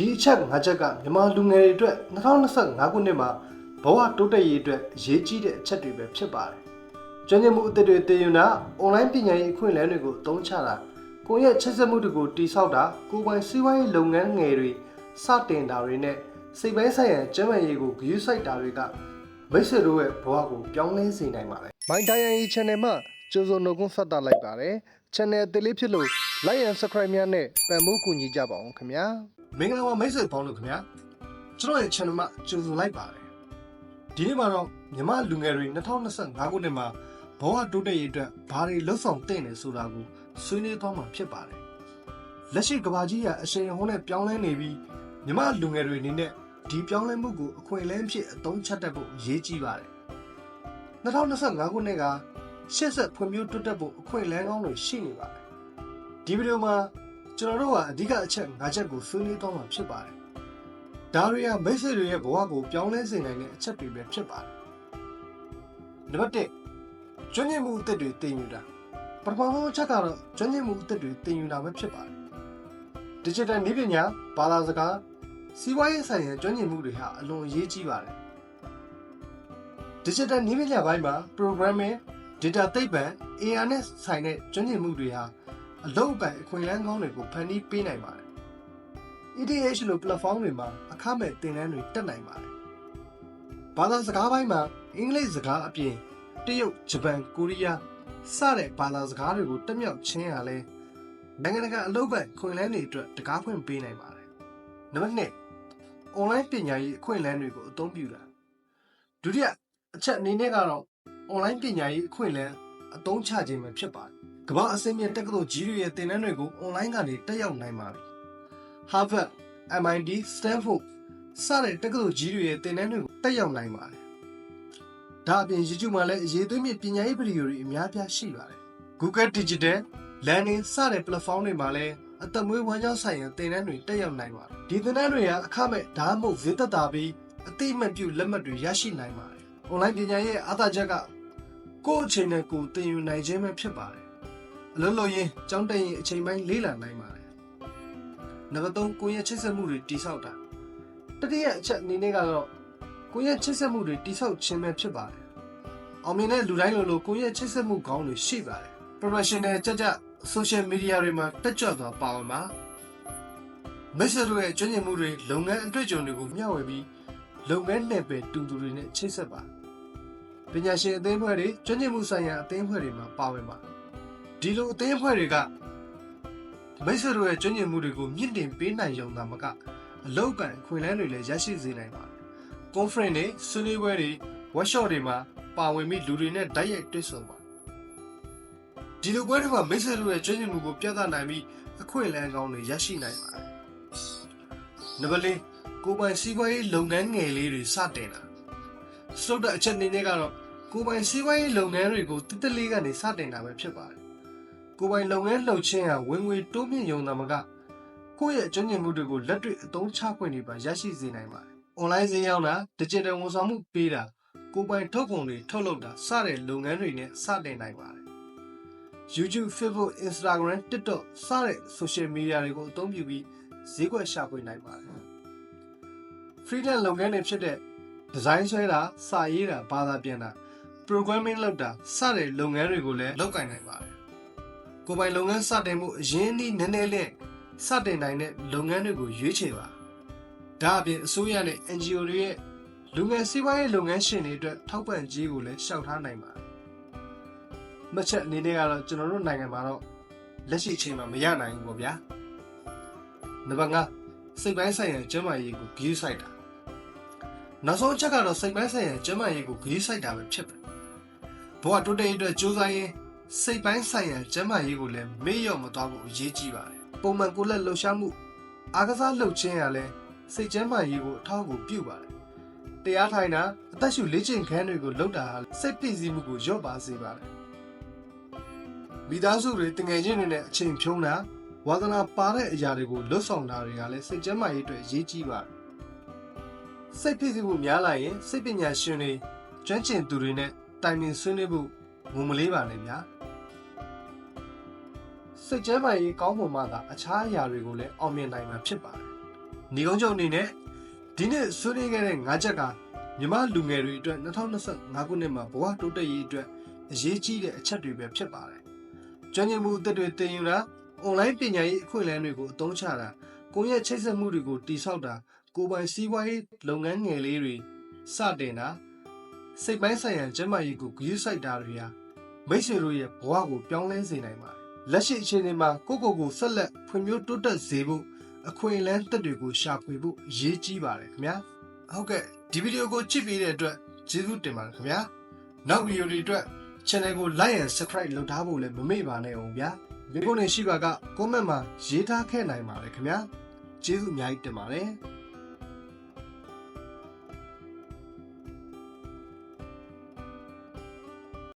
ဒီအချက်၅ချက်ကမြန်မာလူငယ်တွေအတွက်2025ခုနှစ်မှာဘဝတိုးတက်ရေးအတွက်အရေးကြီးတဲ့အချက်တွေပဲဖြစ်ပါတယ်။ကျွမ်းကျင်မှုအသစ်တွေတည်ယူတာအွန်လိုင်းပညာရေးအခွင့်အလမ်းတွေကိုအသုံးချတာကိုယ့်ရဲ့ချိတ်ဆက်မှုတွေကိုတိစောက်တာကိုယ်ပိုင်စီးပွားရေးလုပ်ငန်းငယ်တွေစတင်တာတွေနဲ့စိတ်ပိုင်းဆိုင်ရာကျန်းမာရေးကိုဂရုစိုက်တာတွေကမိတ်ဆွေတို့ရဲ့ဘဝကိုပြောင်းလဲစေနိုင်ပါတယ်။ My Diary Channel မှာကြိုးစုံနှုတ်ခွန်းဆက်တာလိုက်ပါတယ်။ Channel အသေးလေးဖြစ်လို့ Like and Subscribe များနဲ့ပံ့ပိုးကူညီကြပါအောင်ခင်ဗျာ။ မင်္ဂလာပါမိတ်ဆွေပေါင်းတို့ခင်ဗျာ။ကျွန်တော်ရဲ့ channel မှာကြိုးစုံလိုက်ပါတယ်။ဒီနေ့မှာတော့မြန်မာလူငယ်တွေ2025ခုနှစ်မှာဘဝတိုးတက်ရေးအတွက်ဘာတွေလှုပ်ဆောင်သင့်တယ်ဆိုတာကိုဆွေးနွေးသွားမှာဖြစ်ပါတယ်။လက်ရှိကဘာကြီးကအရှိန်အဟုန်နဲ့ပြောင်းလဲနေပြီးမြန်မာလူငယ်တွေအနေနဲ့ဒီပြောင်းလဲမှုကိုအခွင့်အလမ်းဖြစ်အသုံးချတတ်ဖို့အရေးကြီးပါတယ်။2025ခုနှစ်ကရှေ့ဆက်ဖွံ့ဖြိုးတိုးတက်ဖို့အခွင့်အလမ်းကောင်းတွေရှိနေပါတယ်။ဒီဗီဒီယိုမှာ ကျွန်တော်တို့ကအဓိကအချက်၅ချက်ကိုဆွေးနွေးသွားမှာဖြစ်ပါတယ်။ဒါတွေကမိတ်ဆွေတွေရဲ့ဘဝကိုပြောင်းလဲစေနိုင်တဲ့အချက်တွေပဲဖြစ်ပါတယ်။နံပါတ်1ကျွမ်းကျင်မှုအသစ်တွေတင်ယူတာပထမဆုံးအချက်ကတော့ကျွမ်းကျင်မှုအသစ်တွေတင်ယူတာပဲဖြစ်ပါတယ်။ digital နည်းပညာဘာသာစကားစီးပွားရေးဆိုင်ရာကျွမ်းကျင်မှုတွေဟာအလွန်အရေးကြီးပါတယ်။ digital နည်းပညာပိုင်းမှာ programming data သိပ္ပံ AR နဲ့ဆိုင်တဲ့ကျွမ်းကျင်မှုတွေဟာ အလုပ်အကိုင်အခွင့်အလမ်းကောင်းတွေကိုဖန်တီးပေးနိုင်ပါတယ်။ ETH လို platform တွေမှာအခမဲ့သင်တန်းတွေတက်နိုင်ပါတယ်။ဘာသာစကားပိုင်းမှာအင်္ဂလိပ်စကားအပြင်တရုတ်၊ဂျပန်၊ကိုရီးယားစတဲ့ဘာသာစကားတွေကိုတက်မြောက်ခြင်းဟာလည်းနိုင်ငံတကာအလုပ်အကိုင်ခွင့်လန်းတွေအတွက်တကားဖွင့်ပေးနိုင်ပါတယ်။နံပါတ်2 online ပညာရေးအခွင့်အလမ်းတွေကိုအသုံးပြုတာဒုတိယအချက်အနေနဲ့ကတော့ online ပညာရေးအခွင့်အလမ်းအသုံးချခြင်းပဲဖြစ်ပါတယ်။ ကမ္ဘာအစင်းမြင့်တက္ကသိုလ်ကြီးတွေရဲ့သင်တန်းတွေကို online ကနေတက်ရောက်နိုင်ပါပြီ။ Harvard, MIT, Stanford စတဲ့တက္ကသိုလ်ကြီးတွေရဲ့သင်တန်းတွေကိုတက်ရောက်နိုင်ပါတယ်။ဒါအပြင် YouTube မှာလည်းအရေးသွေးမြင့်ပညာရေးဗီဒီယိုတွေအများပြားရှိပါတယ်။ Google Digital, Learning စတဲ့ platform တွေမှာလည်းအသက်မွေးဝမ်းကြောင်းဆိုင်ရာသင်တန်းတွေတက်ရောက်နိုင်ပါတယ်။ဒီသင်တန်းတွေကအခမဲ့ဒါမှမဟုတ်ဈေးသက်သာပြီးအသိအမှတ်ပြုလက်မှတ်တွေရရှိနိုင်ပါတယ်။ online ပညာရေးရဲ့အားသာချက်ကကိုယ့်အချိန်နဲ့ကိုယ်သင်ယူနိုင်ခြင်းပဲဖြစ်ပါတယ်။ အလုံးလို့ရင်ကြောင်းတက်ရင်အချိန်ပိုင်းလေးလာနိုင်ပါတယ်။နံပါတ်3ကိုယ့်ရဲ့ချိတ်ဆက်မှုတွေတိဆောက်တာတတိယအချက်အနေနဲ့ကတော့ကိုယ့်ရဲ့ချိတ်ဆက်မှုတွေတိဆောက်ခြင်းပဲဖြစ်ပါတယ်။အောင်မြင်တဲ့လူတိုင်းလိုလိုကိုယ့်ရဲ့ချိတ်ဆက်မှုကောင်းတွေရှိပါတယ်။ professional ကြကြ social media တွေမှာတက်ကြွစွာပါဝင်ပါမိတ်ဆွေတို့ရဲ့ကျွမ်းကျင်မှုတွေလုပ်ငန်းအတွေ့အကြုံတွေကိုမျှဝေပြီးလုပ်ငန်းနယ်ပယ်တူသူတွေနဲ့ချိတ်ဆက်ပါပညာရှင်အသင်းအဖွဲ့တွေကျွမ်းကျင်မှုဆိုင်ရာအသင်းအဖွဲ့တွေမှာပါဝင်ပါ ဒီလိုအသင်းအဖွဲ့တွေကမိတ်ဆွေတို့ရဲ့ကျွမ်းကျင်မှုတွေကိုမြင့်တင်ပေးနိုင်ရုံသာမကအလောက်ကန်ခွင့်လန်းတွေလည်းရရှိစေနိုင်ပါတယ် conference တွေဆွေးနွေးပွဲတွေ workshop တွေမှာပါဝင်ပြီးလူတွေနဲ့တိုက်ရိုက်တွေ့ဆုံပါဒီလိုပွဲတွေမှာမိတ်ဆွေတို့ရဲ့ကျွမ်းကျင်မှုကိုပြသနိုင်ပြီးအခွင့်အလမ်းကောင်းတွေရရှိနိုင်ပါတယ်နံပါတ်၄ကိုယ်ပိုင်စီးပွားရေးလုပ်ငန်းငယ်လေးတွေစတင်တာစတုတ်တဲ့အချက်အနေနဲ့ကတော့ကိုယ်ပိုင်စီးပွားရေးလုပ်ငန်းတွေကိုတစ်တက်လေးကနေစတင်တာပဲဖြစ်ပါတယ် ကိုယ်ပိုင်လုပ်ငန်းလှုပ်ခြင်းဟာဝင်ငွေတိုးမြင့်ရုံသာမကကိုယ့်ရဲ့ကျွမ်းကျင်မှုတွေကိုလက်တွေ့အသုံးချခွင့်တွေပါရရှိစေနိုင်ပါတယ်။ online ဈေးရောက်တာ digital ဝန်ဆောင်မှုပေးတာကိုယ်ပိုင်ထုတ်ကုန်တွေထုတ်လုပ်တာစတဲ့လုပ်ငန်းတွေနဲ့စတင်နိုင်ပါတယ်။ YouTube, Facebook, Instagram, TikTok စတဲ့ social media တွေကိုအသုံးပြုပြီးဈေးကွက်ရှာဖွေနိုင်ပါတယ်။ freelance လုပ်ငန်းတွေဖြစ်တဲ့ design ဆွဲတာ၊စာရေးတာ၊ဘာသာပြန်တာ programming လုပ်တာစတဲ့လုပ်ငန်းတွေကိုလည်းလုပ်ကိုင်နိုင်ပါတယ်။ ကိုယ်ပိုင်လုပ်ငန်းစတင်မှုအရင်းအနှီးနည်းနည်းလေးစတင်နိုင်တဲ့လုပ်ငန်းတွေကိုရွေးချယ်ပါ။ဒါအပြင်အစိုးရနဲ့ NGO တွေရဲ့လူငယ်စီးပွားရေးလုပ်ငန်းရှင်တွေအတွက်ထောက်ပံ့ကြေးကိုလည်းရှောက်ထားနိုင်ပါတယ်။မှတ်ချက်အနေနဲ့ကတော့ကျွန်တော်တို့နိုင်ငံမှာတော့လက်ရှိအချိန်မှာမရနိုင်ဘူးပေါ့ဗျာ။နံပါတ်5စိတ်ပိုင်းဆိုင်ရာကျန်းမာရေးကိုဂရုစိုက်တာနောက်ဆုံးအချက်ကတော့စိတ်ပိုင်းဆိုင်ရာကျန်းမာရေးကိုဂရုစိုက်တာပဲဖြစ်တယ်။ဘဝတိုးတက်ရေးအတွက်ကြိုးစားရင် စိတ်ပိုင်းဆိုင်ရာကျန်းမာရေးကိုလည်းမေ့လျော့မသွားဖို့အရေးကြီးပါတယ်။ပုံမှန်ကိုယ်လက်လှုပ်ရှားမှုအားကစားလှုပ်ခြင်းရလဲစိတ်ကျန်းမာရေးကိုအထောက်အကူပြုပါတယ်။တရားထိုင်တာအသက်ရှူလေ့ကျင့်ခန်းတွေကိုလုပ်တာဟာစိတ်ပြည့်စည်မှုကိုလျော့ပါစေပါတယ်။မိသားစုတွေတငယ်ချင်းတွေနဲ့အချိန်ဖြုံးတာဝါသနာပါတဲ့အရာတွေကိုလွတ်ဆောင်တာတွေကလည်းစိတ်ကျန်းမာရေးအတွက်အရေးကြီးပါတယ်။စိတ်ဖြစ်စီမှုများလာရင်စိတ်ပညာရှင်တွေကျွမ်းကျင်သူတွေနဲ့တိုင်ပင်ဆွေးနွေးဖို့ ငုံမလေးပါနဲ့ဗျာ။စိတ်ကျန်းမာရေးကောင်းမွန်မှသာအခြားအရာတွေကိုလည်းအောင်မြင်နိုင်မှာဖြစ်ပါတယ်ညီကုန်းချုပ်အနေနဲ့ဒီနေ့ဆွေးနွေးခဲ့တဲ့၅ချက်ကမြမလူငယ်တွေအတွက်2025ခုနှစ်မှာဘဝတိုးတက်ရေးအတွက်အရေးကြီးတဲ့အချက်တွေပဲဖြစ်ပါတယ်။ကျွမ်းကျင်မှုအသစ်တွေသင်ယူတာအွန်လိုင်းပညာရေးအခွင့်အလမ်းတွေကိုအသုံးချတာကိုယ့်ရဲ့ချိတ်ဆက်မှုတွေကိုတည်ဆောက်တာကိုယ်ပိုင်စီးပွားရေးလုပ်ငန်းငယ်လေးတွေစတင်တာ စိတ်ပိုင်းဆိုင်ရာကျန်းမာရေးကိုဂရုစိုက်တာတွေဟာမိတ်ဆွေတို့ရဲ့ဘဝကိုပြောင်းလဲစေနိုင်ပါတယ်။လက်ရှိအခြေအနေမှာကိုယ့်ကိုယ်ကိုဆက်လက်ဖွံ့ဖြိုးတိုးတက်စေဖို့အခွင့်အလမ်းသက်တွေကိုရှာဖွေဖို့အရေးကြီးပါတယ်ခင်ဗျာ။ဟုတ်ကဲ့ဒီဗီဒီယိုကိုကြည့်ပေးတဲ့အတွက်ကျေးဇူးတင်ပါတယ်ခင်ဗျာ။နောက်ဗီဒီယိုတွေအတွက် channel ကို like and subscribe လုပ်ထားဖို့လည်းမမေ့ပါနဲ့အောင်ဗျာ။ဒီကုန်းနေရှိပါက comment မှာရေးထားခဲ့နိုင်ပါတယ်ခင်ဗျာ။ကျေးဇူးအများကြီးတင်ပါတယ်။